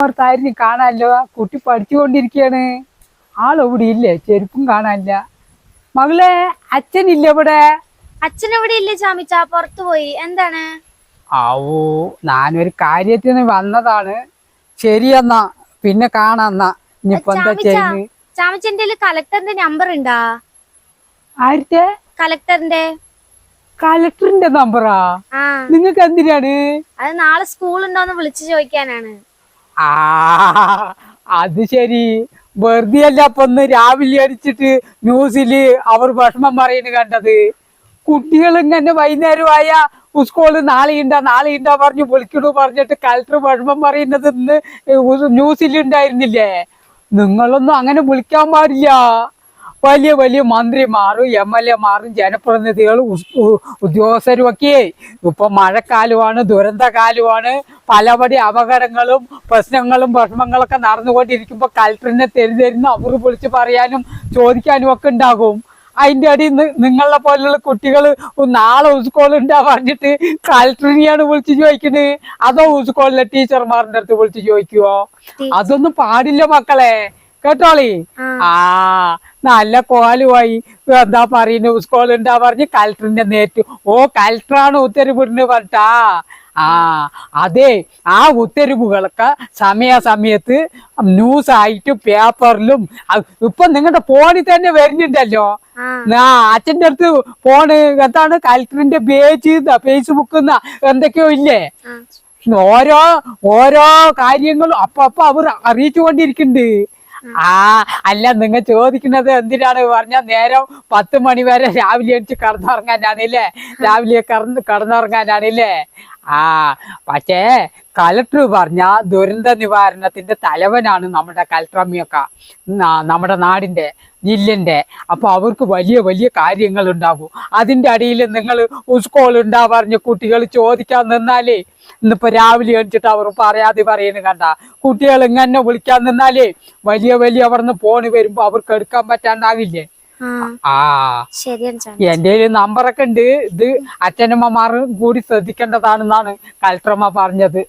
ഭർത്താരിന് കാണാനല്ലോ കുട്ടി പഠിച്ചുകൊണ്ടിരിക്കുകയാണ് ആളെവിടെ ഇല്ലേ ചെരുപ്പും കാണാനില്ല. മകളെ അച്ഛനില്ല ഇവിടെ? അച്ഛൻ എവിടെ ഇല്ല ചാമിച്ച? പുറത്തു പോയി. എന്താണ്? ആവോ ഞാനൊരു കാര്യത്തിന് വന്നതാണ്. ശരിയെന്നാ. പിന്നെ കാണാന്നാ. ഇനിയിപ്പോ എന്താ ചെയ്യുന്നത്? ചാമിച്ചന്റെ കലക്ടറിന്റെ നമ്പർ ഉണ്ടാ ആരുടെ? കലക്ടറിന്റെ കലക്ടറിന്റെ നമ്പറാ? നിങ്ങക്ക് നിങ്ങൾക്ക് എന്തിനാണ് അത് നാളെ സ്കൂളുണ്ടോന്ന് വിളിച്ചു ചോദിക്കാനാണ്. ആ അത് ശരി. വെറുതെ അല്ല അപ്പൊ ഒന്ന് രാവിലെ അടിച്ചിട്ട് ന്യൂസിൽ അവർ വിഷമം പറയുന്നു കണ്ടത്? കുട്ടികൾ ഇങ്ങനെ വൈകുന്നേരമായ സ്കൂളിൽ നാളെ ഉണ്ടാ നാളെ ഉണ്ടാ പറഞ്ഞു വിളിക്കണു പറഞ്ഞിട്ട് കലക്ടർ വിഷമം പറയുന്നത് ന്യൂസിൽ ഉണ്ടായിരുന്നില്ലേ? നിങ്ങളൊന്നും അങ്ങനെ വിളിക്കാൻ പാടില്ല. വലിയ വലിയ മന്ത്രിമാരും എം എൽ എമാരും ജനപ്രതിനിധികളും ഉദ്യോഗസ്ഥരും ഒക്കെ ഇപ്പൊ മഴക്കാലമാണ് ദുരന്തകാലമാണ്. പലപടി അപകടങ്ങളും പ്രശ്നങ്ങളും വിഷമങ്ങളൊക്കെ നടന്നുകൊണ്ടിരിക്കുമ്പോ കലക്ടറിനെ തെരുതരുന്ന അവർ വിളിച്ച് പറയാനും ചോദിക്കാനും ഒക്കെ ഉണ്ടാകും. അതിന്റെ അടിയിൽ നിങ്ങളെ പോലുള്ള കുട്ടികൾ നാളെ സ്കൂൾ ഉണ്ടാ പറഞ്ഞിട്ട് കലക്ടറിനെയാണ് വിളിച്ച് ചോദിക്കുന്നത് അതോ സ്കൂളിലെ ടീച്ചർമാരുടെ അടുത്ത് വിളിച്ച് ചോദിക്കുവോ? അതൊന്നും പാടില്ല മക്കളെ. കേട്ടോളി? ആ. നല്ല കോലുമായി എന്താ പറയുന്നു സ്കൂൾ ഉണ്ടാ പറഞ്ഞ് കലക്ടറിന്റെ നേറ്റു ഓ കലക്ടറാണ് ഉത്തരവിടുന്നു പറഞ്ഞിട്ടാ? ആ അതെ ആ ഉത്തരവുകളൊക്കെ സമയാസമയത്ത് ന്യൂസ് ആയിട്ട് പേപ്പറിലും ഇപ്പൊ നിങ്ങളുടെ ഫോണിൽ തന്നെ വരുന്നുണ്ടല്ലോ. ആ. അച്ഛന്റെ അടുത്ത് ഫോണ് എന്താണ് കലക്ടറിന്റെ പേജ് ഫേസ്ബുക്ക് എന്തൊക്കെയോ ഇല്ലേ. ഓരോ ഓരോ കാര്യങ്ങളും അപ്പൊ അപ്പൊ അവർ അറിയിച്ചുകൊണ്ടിരിക്കുന്നുണ്ട് ആ അല്ല നിങ്ങൾ ചോദിക്കുന്നത് എന്തിനാണ് പറഞ്ഞ നേരം പത്ത് മണി വരെ രാവിലെ എണിച്ച് കടന്നുറങ്ങാനാണില്ലേ രാവിലെ കടന്നു കടന്നുറങ്ങാനാണില്ലേ ആ പക്ഷേ കലക്ടർ പറഞ്ഞ ദുരന്ത നിവാരണത്തിന്റെ തലവനാണ് നമ്മുടെ കലക്ടറമ്മിയൊക്കെ നമ്മുടെ നാടിന്റെ ജില്ലന്റെ. അപ്പൊ അവർക്ക് വലിയ വലിയ കാര്യങ്ങൾ ഉണ്ടാകും അതിന്റെ അടിയിൽ നിങ്ങൾ സ്കൂൾ ഉണ്ടാ പറഞ്ഞ് കുട്ടികൾ ചോദിക്കാൻ നിന്നാലേ ഇന്നിപ്പോ രാവിലെ എണിച്ചിട്ട് അവർ പറയാതെ പറയുന്നു കണ്ട. കുട്ടികൾ ഇങ്ങനെ വിളിക്കാൻ നിന്നാലേ വലിയ വലിയ അവിടുന്ന് ഫോണ് വരുമ്പോ അവർക്ക് എടുക്കാൻ പറ്റാണ്ടാകില്ലേ ആ. എന്റെ നമ്പറൊക്കെ ഉണ്ട്. ഇത് അച്ഛനമ്മമാർ കൂടി ശ്രദ്ധിക്കേണ്ടതാണെന്നാണ് കലക്ടർമ്മ പറഞ്ഞത്.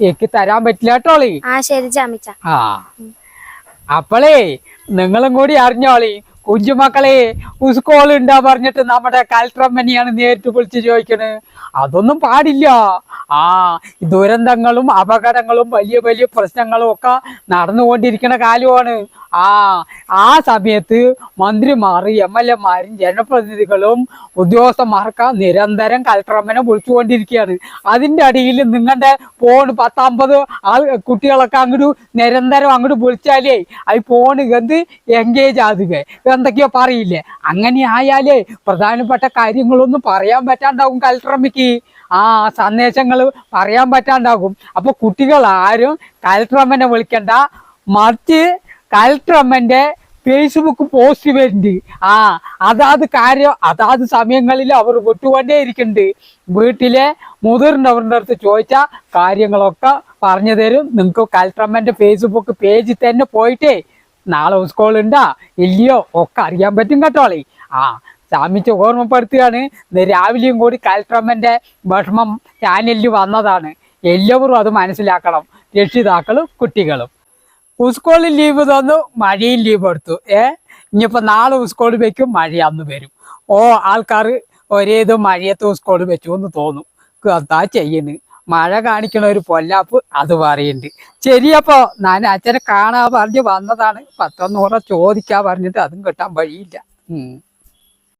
എനിക്ക് തരാൻ പറ്റില്ല കേട്ടോളി ആ അപ്പളേ നിങ്ങളും കൂടി അറിഞ്ഞോളി. കുഞ്ഞുമക്കളെ സ്കൂൾ ഉണ്ടാ പറഞ്ഞിട്ട് നമ്മുടെ കലക്ടറമ്മനെയാണ് നേരിട്ട് വിളിച്ച് ചോദിക്കണത് അതൊന്നും പാടില്ല. ആ ദുരന്തങ്ങളും അപകടങ്ങളും വലിയ വലിയ പ്രശ്നങ്ങളും ഒക്കെ നടന്നുകൊണ്ടിരിക്കുന്ന കാലമാണ്. ആ ആ സമയത്ത് മന്ത്രിമാർ എം എൽ എമാരും ജനപ്രതിനിധികളും ഉദ്യോഗസ്ഥന്മാർക്ക് നിരന്തരം കലക്ടറമ്മനെ വിളിച്ചുകൊണ്ടിരിക്കുകയാണ്. അതിന്റെ അടിയിൽ നിങ്ങളുടെ ഫോൺ പത്തമ്പത് ആൾ കുട്ടികളൊക്കെ അങ്ങോട്ട് നിരന്തരം അങ്ങോട്ട് വിളിച്ചാലേ അത് ഫോൺ എന്ത് എൻഗേജ് ആകുക. എന്തൊക്കെയോ പറയില്ലേ? അങ്ങനെ ആയാലേ പ്രധാനപ്പെട്ട കാര്യങ്ങളൊന്നും പറയാൻ പറ്റാണ്ടാവും കലക്ടറമ്മയ്ക്ക് ആ സന്ദേശങ്ങൾ പറയാൻ പറ്റാണ്ടാകും. അപ്പൊ കുട്ടികൾ ആരും കലക്ടറമ്മനെ വിളിക്കണ്ട. മറിച്ച് കലക്ടറമ്മന്റെ ഫേസ്ബുക്ക് പോസ്റ്റ് വരുന്നുണ്ട്. ആ അതാത് കാര്യം അതാത് സമയങ്ങളിൽ അവർ വിട്ടുകൊണ്ടേ ഇരിക്കുന്നുണ്ട്. വീട്ടിലെ മുതിർന്നവരുടെ അടുത്ത് ചോദിച്ചാൽ കാര്യങ്ങളൊക്കെ പറഞ്ഞു തരും. നിങ്ങൾക്ക് കലക്ടറമ്മന്റെ ഫേസ്ബുക്ക് പേജിൽ തന്നെ പോയിട്ടേ നാളെ സ്കൂൾ ഉണ്ടാ ഇല്ലയോ? ഒക്കെ അറിയാൻ പറ്റും കേട്ടോളെ ആ സാമിച്ച് ഓർമ്മപ്പെടുത്തുകയാണ്. ഇന്ന് രാവിലെയും കൂടി കലക്ടറമ്മന്റെ വിഷമം ചാനലിൽ വന്നതാണ്. എല്ലാവരും അത് മനസ്സിലാക്കണം. രക്ഷിതാക്കളും കുട്ടികളും. സ്കൂളിൽ ലീവ് തന്നു മഴയും ലീവ് എടുത്തു. ഏ? ഇനിയിപ്പോൾ നാളെ സ്കൂളിൽ വെക്കും മഴ അന്ന് വരും. ഓ ആൾക്കാർ ഒരേത് മഴയത്ത് സ്കൂളിൽ വെച്ചു എന്ന് തോന്നും. എന്താ ചെയ്യുന്നു മഴ കാണിക്കണ ഒരു പൊല്ലാപ്പ് അത് പറയുന്നുണ്ട്. ശരിയപ്പോ ഞാൻ അച്ഛനെ കാണാൻ പറഞ്ഞ് വന്നതാണ്. പത്തൊന്നൂറ ചോദിക്കാൻ പറഞ്ഞിട്ട് അതും കിട്ടാൻ വഴിയില്ല.